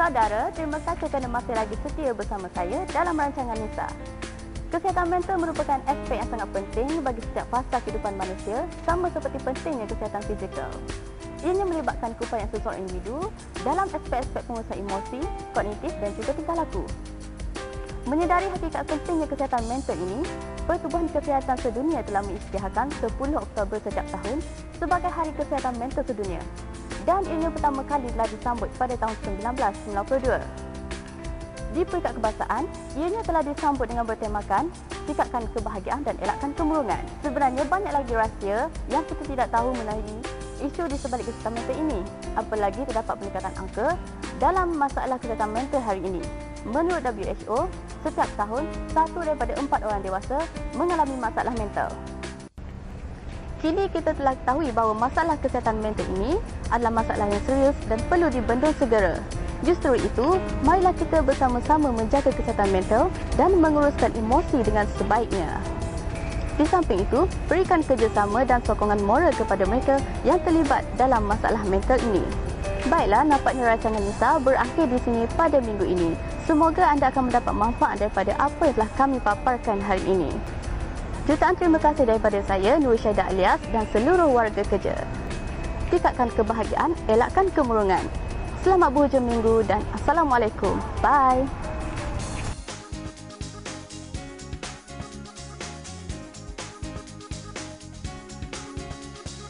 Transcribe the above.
Saudara, terima kasih kerana masih lagi setia bersama saya dalam rancangan Nisa. Kesihatan mental merupakan aspek yang sangat penting bagi setiap fasa kehidupan manusia sama seperti pentingnya kesihatan fizikal. Ianya melibatkan keupayaan seseorang individu dalam aspek-aspek pengurusan emosi, kognitif dan juga tingkah laku. Menyedari hakikat pentingnya kesihatan mental ini, Pertubuhan Kesihatan Sedunia telah mengisytiharkan 10 Oktober setiap tahun sebagai Hari Kesihatan Mental Sedunia dan ianya pertama kali telah disambut pada tahun 1992. Di peringkat kebangsaan, ianya telah disambut dengan bertemakan Sikapkan kebahagiaan dan elakkan kemurungan. Sebenarnya banyak lagi rahsia yang kita tidak tahu mengenai isu di sebalik kesihatan mental ini. Apalagi terdapat peningkatan angka dalam masalah kesihatan mental hari ini. Menurut WHO, setiap tahun, satu daripada empat orang dewasa mengalami masalah mental. Kini kita telah ketahui bahawa masalah kesihatan mental ini adalah masalah yang serius dan perlu dibendung segera. Justru itu, marilah kita bersama-sama menjaga kesihatan mental dan menguruskan emosi dengan sebaiknya. Di samping itu, berikan kerjasama dan sokongan moral kepada mereka yang terlibat dalam masalah mental ini. Baiklah, nampaknya rancangan Nisa berakhir di sini pada minggu ini. Semoga anda akan mendapat manfaat daripada apa yang telah kami paparkan hari ini. Jutaan terima kasih daripada saya, Nur Syaidah Alias dan seluruh warga kerja. Tingkatkan kebahagiaan, elakkan kemurungan. Selamat berhujung minggu dan Assalamualaikum. Bye.